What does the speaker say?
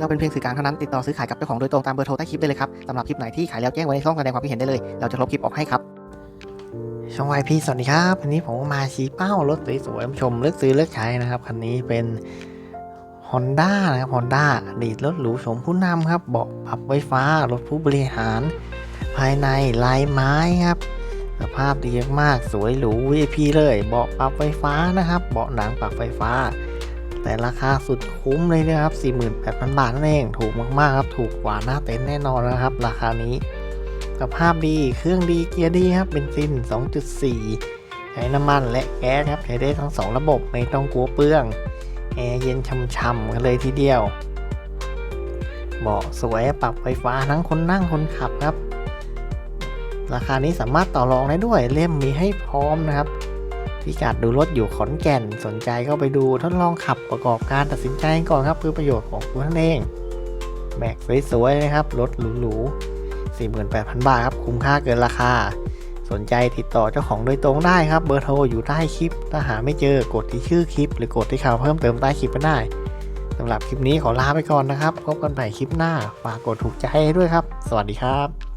เราเป็นเพียงสื่อกลางเท่านั้นติดต่อซื้อขายกับเจ้าของโดยตรงตามเบอร์โทรใต้คลิปได้เลยครับสำหรับคลิปไหนที่ขายแล้วแจ้งไว้ในช่องแสดงความคิดเห็นได้เลย เราจะลบคลิปออกให้ครับช่องวายพีสวัสดีครับวันนี้ผมมาชี้เป้ารถสวยๆชมเลือกซื้อเลือกใช้นะครับคันนี้เป็น Honda นะครับ Honda ดีตรถหรูชมผู้นำครับเบาะปรับไฟฟ้ารถผู้บริหาร ภายในลายไม้ครับสภาพดีมากสวยหรู VIP เลย เบาะปรับไฟฟ้านะครับ เบาะหนังปรับไฟฟ้า แต่ราคาสุดคุ้มเลยนะครับ 48,000 บาทนั่นเอง ถูกมากๆครับ ถูกกว่าหน้าเต็นท์แน่นอนนะครับ ราคานี้ สภาพดี เครื่องดี เกียร์ดีครับ เป็นซิน 2.4 ใช้น้ำมันและแก๊สครับ ใช้ได้ทั้ง 2 ระบบ ไม่ต้องกลัวเปลืองแอร์เย็นช่ำๆกันเลยทีเดียว เบาะสวยปรับไฟฟ้าทั้งคนนั่งคนขับครับ ราคานี้สามารถต่อรองได้ด้วย เล่มมีให้พร้อมนะครับ พิกัดดูรถอยู่ขอนแก่นสนใจก็ไปดูทดลองขับประกอบการตัดสินใจก่อนครับเพื่อประโยชน์ของตัวท่านเองแม็กสวยๆนะครับรถหรูๆ48,000 บาทครับคุ้มค่าเกินราคา สนใจติดต่อเจ้าของโดยตรงได้ครับเบอร์โทรอยู่ใต้คลิป ถ้าหาไม่เจอกดที่ชื่อคลิป หรือกดที่ข่าวเพิ่มเติมใต้คลิปก็ได้สำหรับคลิปนี้ขอลาไปก่อนนะครับพบกันใหม่คลิปหน้าฝากกดถูกใจด้วยครับ สวัสดีครับ